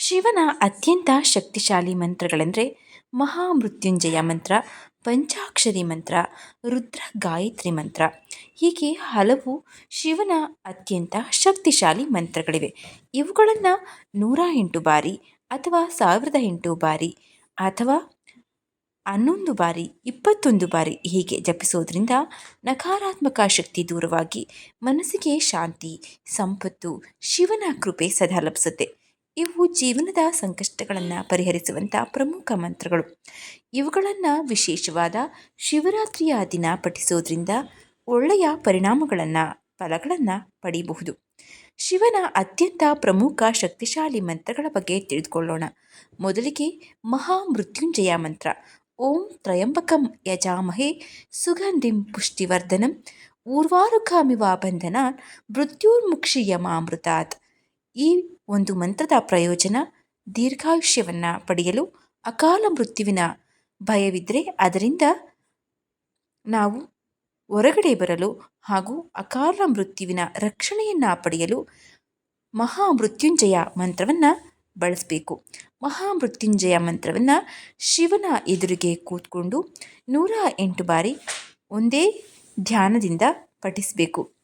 ಶಿವನ ಅತ್ಯಂತ ಶಕ್ತಿಶಾಲಿ ಮಂತ್ರಗಳೆಂದರೆ ಮಹಾಮೃತ್ಯುಂಜಯ ಮಂತ್ರ, ಪಂಚಾಕ್ಷರಿ ಮಂತ್ರ ರುದ್ರ ಗಾಯತ್ರಿ ಮಂತ್ರ. ಹೀಗೆ ಹಲವು ಶಿವನ ಅತ್ಯಂತ ಶಕ್ತಿಶಾಲಿ ಮಂತ್ರಗಳಿವೆ. ಇವುಗಳನ್ನು ನೂರ ಎಂಟು ಬಾರಿ ಅಥವಾ ಸಾವಿರದ ಎಂಟು ಬಾರಿ ಅಥವಾ ಹನ್ನೊಂದು ಬಾರಿ, ಇಪ್ಪತ್ತೊಂದು ಬಾರಿ ಹೀಗೆ ಜಪಿಸೋದ್ರಿಂದ ನಕಾರಾತ್ಮಕ ಶಕ್ತಿ ದೂರವಾಗಿ ಮನಸ್ಸಿಗೆ ಶಾಂತಿ, ಸಂಪತ್ತು, ಶಿವನ ಕೃಪೆ ಸದಾ ಲಭಿಸುತ್ತೆ. ಇವು ಜೀವನದ ಸಂಕಷ್ಟಗಳನ್ನು ಪರಿಹರಿಸುವಂಥ ಪ್ರಮುಖ ಮಂತ್ರಗಳು. ಇವುಗಳನ್ನು ವಿಶೇಷವಾದ ಶಿವರಾತ್ರಿಯ ದಿನ ಪಠಿಸೋದ್ರಿಂದ ಒಳ್ಳೆಯ ಪರಿಣಾಮಗಳನ್ನು, ಫಲಗಳನ್ನು ಪಡೆಯಬಹುದು ಶಿವನ ಅತ್ಯಂತ ಪ್ರಮುಖ ಶಕ್ತಿಶಾಲಿ ಮಂತ್ರಗಳ ಬಗ್ಗೆ ತಿಳಿದುಕೊಳ್ಳೋಣ. ಮೊದಲಿಗೆ ಮಹಾಮೃತ್ಯುಂಜಯ ಮಂತ್ರ. ಓಂ ತ್ರಯಂಬಕಂ ಯಜಾಮಹೆ ಸುಗಂಧಿಂ ಪುಷ್ಟಿವರ್ಧನಂ ಊರ್ವಾರುಕಾಮಿವಾ ಬಂಧನ ಮೃತ್ಯುರ್ಮುಕ್ಷಿಯಮಾಮೃತಾತ್. ಈ ಒಂದು ಮಂತ್ರದ ಪ್ರಯೋಜನ ದೀರ್ಘಾಯುಷ್ಯವನ್ನು ಪಡೆಯಲು ಅಕಾಲ ಮೃತ್ಯುವಿನ ಭಯವಿದ್ದರೆ ಅದರಿಂದ ನಾವು ಹೊರಗಡೆ ಬರಲು ಹಾಗೂ ಅಕಾಲ ಮೃತ್ಯುವಿನ ರಕ್ಷಣೆಯನ್ನು ಪಡೆಯಲು ಮಹಾಮೃತ್ಯುಂಜಯ ಮಂತ್ರವನ್ನು ಬಳಸಬೇಕು. ಮಹಾಮೃತ್ಯುಂಜಯ ಮಂತ್ರವನ್ನು ಶಿವನ ಎದುರಿಗೆ ಕೂತ್ಕೊಂಡು ನೂರ ಎಂಟು ಬಾರಿ ಒಂದೇ ಧ್ಯಾನದಿಂದ ಪಠಿಸಬೇಕು.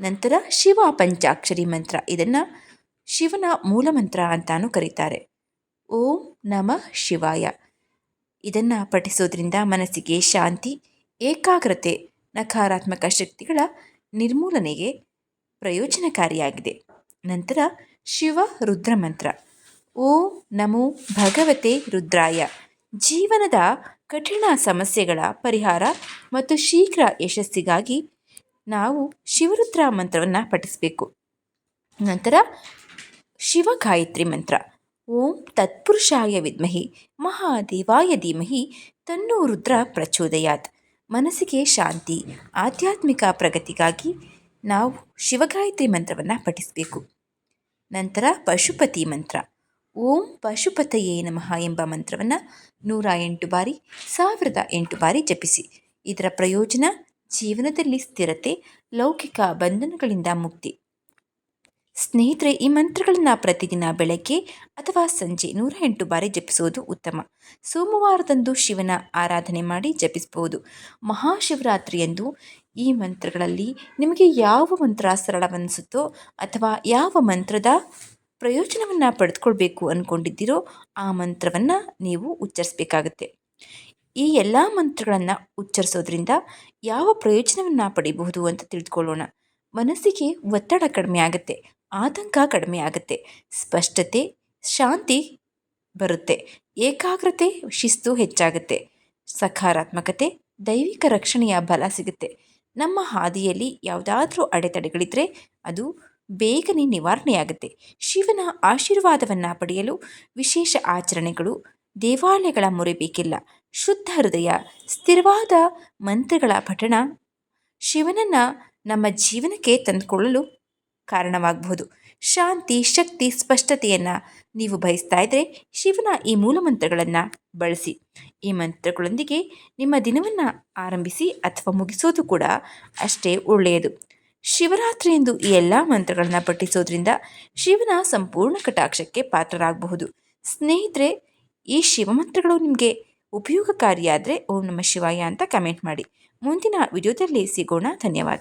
ನಂತರ ಶಿವ ಪಂಚಾಕ್ಷರಿ ಮಂತ್ರ. ಇದನ್ನು ಶಿವನ ಮೂಲಮಂತ್ರ ಅಂತಾನೂ ಕರೀತಾರೆ. ಓಂ ನಮಃ ಶಿವಾಯ. ಇದನ್ನು ಪಠಿಸೋದ್ರಿಂದ ಮನಸ್ಸಿಗೆ ಶಾಂತಿ, ಏಕಾಗ್ರತೆ, ನಕಾರಾತ್ಮಕ ಶಕ್ತಿಗಳ ನಿರ್ಮೂಲನೆಗೆ ಪ್ರಯೋಜನಕಾರಿಯಾಗಿದೆ. ನಂತರ ಶಿವ ರುದ್ರ ಮಂತ್ರ. ಓಂ ನಮೋ ಭಗವತೆ ರುದ್ರಾಯ. ಜೀವನದ ಕಠಿಣ ಸಮಸ್ಯೆಗಳ ಪರಿಹಾರ ಮತ್ತು ಶೀಘ್ರ ಯಶಸ್ಸಿಗಾಗಿ ನಾವು ಶಿವರುದ್ರ ಮಂತ್ರವನ್ನು ಪಠಿಸಬೇಕು. ನಂತರ ಶಿವಗಾಯತ್ರಿ ಮಂತ್ರ. ಓಂ ತತ್ಪುರುಷಾಯ ವಿದ್ಮಹಿ, ಮಹಾದೇವಾಯ ಧೀಮಹಿ, ತನ್ನೋ ರುದ್ರ ಪ್ರಚೋದಯಾತ್. ಮನಸ್ಸಿಗೆ ಶಾಂತಿ, ಆಧ್ಯಾತ್ಮಿಕ ಪ್ರಗತಿಗಾಗಿ ನಾವು ಶಿವಗಾಯತ್ರಿ ಮಂತ್ರವನ್ನು ಪಠಿಸಬೇಕು. ನಂತರ ಪಶುಪತಿ ಮಂತ್ರ. ಓಂ ಪಶುಪತಯೇ ನಮಃ ಎಂಬ ಮಂತ್ರವನ್ನು ನೂರ ಎಂಟು ಬಾರಿ, ಸಾವಿರದ ಎಂಟು ಬಾರಿ ಜಪಿಸಿ. ಇದರ ಪ್ರಯೋಜನ ಜೀವನದಲ್ಲಿ ಸ್ಥಿರತೆ, ಲೌಕಿಕ ಬಂಧನಗಳಿಂದ ಮುಕ್ತಿ. ಸ್ನೇಹಿತರೆ, ಈ ಮಂತ್ರಗಳನ್ನು ಪ್ರತಿದಿನ ಬೆಳಗ್ಗೆ ಅಥವಾ ಸಂಜೆ ನೂರ ಎಂಟು ಬಾರಿ ಜಪಿಸುವುದು ಉತ್ತಮ. ಸೋಮವಾರದಂದು ಶಿವನ ಆರಾಧನೆ ಮಾಡಿ ಜಪಿಸಬಹುದು. ಮಹಾಶಿವರಾತ್ರಿಯಂದು ಈ ಮಂತ್ರಗಳಲ್ಲಿ ನಿಮಗೆ ಯಾವ ಮಂತ್ರ ಸರಳವನ್ನಿಸುತ್ತೋ ಅಥವಾ ಯಾವ ಮಂತ್ರದ ಪ್ರಯೋಜನವನ್ನು ಪಡೆದುಕೊಳ್ಬೇಕು ಅಂದ್ಕೊಂಡಿದ್ದೀರೋ ಆ ಮಂತ್ರವನ್ನು ನೀವು ಉಚ್ಚರಿಸಬೇಕಾಗತ್ತೆ. ಈ ಎಲ್ಲ ಮಂತ್ರಗಳನ್ನು ಉಚ್ಚರಿಸೋದ್ರಿಂದ ಯಾವ ಪ್ರಯೋಜನವನ್ನು ಪಡಿಬಹುದು ಅಂತ ತಿಳಿದುಕೊಳ್ಳೋಣ ಮನಸ್ಸಿಗೆ ಒತ್ತಡ ಕಡಿಮೆ ಆಗುತ್ತೆ, ಆತಂಕ ಕಡಿಮೆ ಆಗುತ್ತೆ, ಸ್ಪಷ್ಟತೆ, ಶಾಂತಿ ಬರುತ್ತೆ, ಏಕಾಗ್ರತೆ, ಶಿಸ್ತು ಹೆಚ್ಚಾಗುತ್ತೆ, ಸಕಾರಾತ್ಮಕತೆ, ದೈವಿಕ ರಕ್ಷಣೆಯ ಬಲ ಸಿಗುತ್ತೆ. ನಮ್ಮ ಹಾದಿಯಲ್ಲಿ ಯಾವುದಾದ್ರೂ ಅಡೆತಡೆಗಳಿದ್ದರೆ ಅದು ಬೇಗನೆ ನಿವಾರಣೆಯಾಗುತ್ತೆ. ಶಿವನ ಆಶೀರ್ವಾದವನ್ನು ಪಡೆಯಲು ವಿಶೇಷ ಆಚರಣೆಗಳು ದೇವಾಲಯಗಳ ಮೊರೆ ಬೇಕಿಲ್ಲ. ಶುದ್ಧ ಹೃದಯ, ಸ್ಥಿರವಾದ ಮಂತ್ರಗಳ ಪಠಣ, ಶಿವನನ್ನು ನಮ್ಮ ಜೀವನಕ್ಕೆ ತಂದುಕೊಳ್ಳಲು ಕಾರಣವಾಗಬಹುದು ಶಾಂತಿ, ಶಕ್ತಿ, ಸ್ಪಷ್ಟತೆಯನ್ನು ನೀವು ಬಯಸ್ತಾ ಇದ್ದರೆ ಶಿವನ ಈ ಮೂಲ ಮಂತ್ರಗಳನ್ನು ಬಳಸಿ. ಈ ಮಂತ್ರಗಳೊಂದಿಗೆ ನಿಮ್ಮ ದಿನವನ್ನು ಆರಂಭಿಸಿ ಅಥವಾ ಮುಗಿಸೋದು ಕೂಡ ಅಷ್ಟೇ ಒಳ್ಳೆಯದು. ಶಿವರಾತ್ರಿಯಂದು ಈ ಎಲ್ಲ ಮಂತ್ರಗಳನ್ನು ಪಠಿಸೋದ್ರಿಂದ ಶಿವನ ಸಂಪೂರ್ಣ ಕಟಾಕ್ಷಕ್ಕೆ ಪಾತ್ರರಾಗಬಹುದು. ಸ್ನೇಹಿತರೆ, ಈ ಶಿವಮಂತ್ರಗಳು ನಿಮಗೆ ಉಪಯೋಗಕಾರಿಯಾದರೆ ಓಂ ನಮ ಶಿವಾಯ ಅಂತ ಕಮೆಂಟ್ ಮಾಡಿ. ಮುಂದಿನ ವಿಡಿಯೋದಲ್ಲಿ ಸಿಗೋಣ. ಧನ್ಯವಾದ.